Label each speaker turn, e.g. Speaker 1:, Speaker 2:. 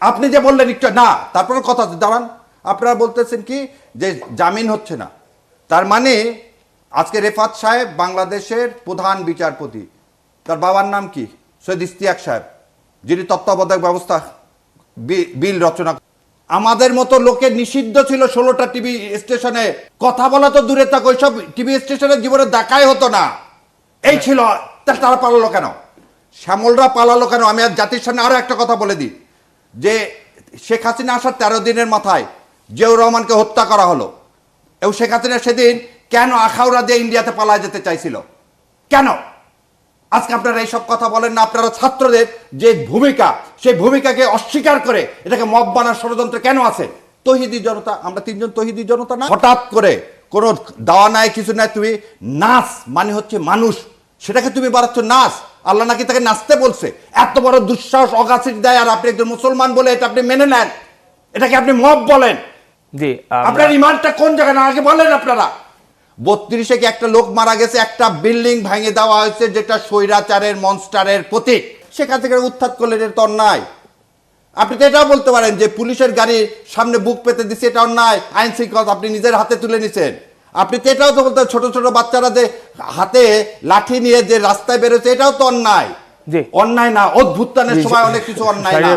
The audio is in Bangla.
Speaker 1: আপনি যে বললেন একটু, না, তারপরে কথা দাঁড়ান। আপনারা বলতেছেন কি, যে জামিন হচ্ছে না। তার মানে আজকে রেফাত সাহেব বাংলাদেশের প্রধান বিচারপতি। তার বাবার নাম কি? সৈয়দ ইস্তিয়াক সাহেব, যিনি তত্ত্বাবধায়ক ব্যবস্থা বিল রচনা আমাদের মতো লোকের নিষিদ্ধ ছিল ষোলোটা টিভি স্টেশনে। কথা বলা তো দূরে থাক, ওইসব টিভি স্টেশনের জীবনে দেখাই হতো না। এই ছিল তারা পালালো কেন? শ্যামলরা পালালো কেন? আমি আর জাতির সামনে আরও একটা কথা বলে দিই। যে শেখ হাসিনা আসার তেরো দিনের মাথায় জিয়াউর রহমানকে হত্যা করা হলো, এবং শেখ হাসিনা সেদিন কেন আখাউড়া দিয়ে ইন্ডিয়াতে পালায় যেতে চাইছিল? কেন? আজকে আপনারা এইসব কথা বলেন না, আপনারা ছাত্রদের যে ভূমিকা, সেই ভূমিকাকে অস্বীকার করে এটাকে মব বানার ষড়যন্ত্র কেন আছে? তহিদি জনতা, আমরা তিনজন তহিদি জনতা না? হঠাৎ করে কোনো দাওয়া নাই, কিছু নাই, তুমি নাচ মানে হচ্ছে মানুষ। সেটাকে তুমি বাড়াচ্ছ নাচ। আল্লাহ নাকি তাকে নাচতে বলছে? এত বড় দুঃসাহস অগাছির দেয় আর আপনি একজন মুসলমান বলে এটা আপনি মেনে নেন। এটাকে আপনি মব বলেন।
Speaker 2: জি
Speaker 1: আপনার ইমানটা কোন জায়গায়? না আগে বলেন আপনারা। বত্রিশে কি একটা লোক মারা গেছে? একটা বিল্ডিং ভেঙে দেওয়া হয়েছে যেটা স্বৈরাচারের মনস্টারের প্রতীক। সেখান থেকে উত্থাত করলেন এটা অন্যায়। আপনি তো এটাও বলতে পারেন যে পুলিশের গাড়ি সামনে বুক পেতে দিচ্ছে এটা অন্যায়। আইন শৃঙ্খলা আপনি নিজের হাতে তুলে নিছেন। আপনি তো এটাও তো বলতে ছোট ছোট বাচ্চারা যে হাতে লাঠি নিয়ে যে রাস্তায় বেরোচ্ছে এটাও তো অন্যায়। অন্যায় না অদ্ভুতানের সময় অনেক কিছু অন্যায় না।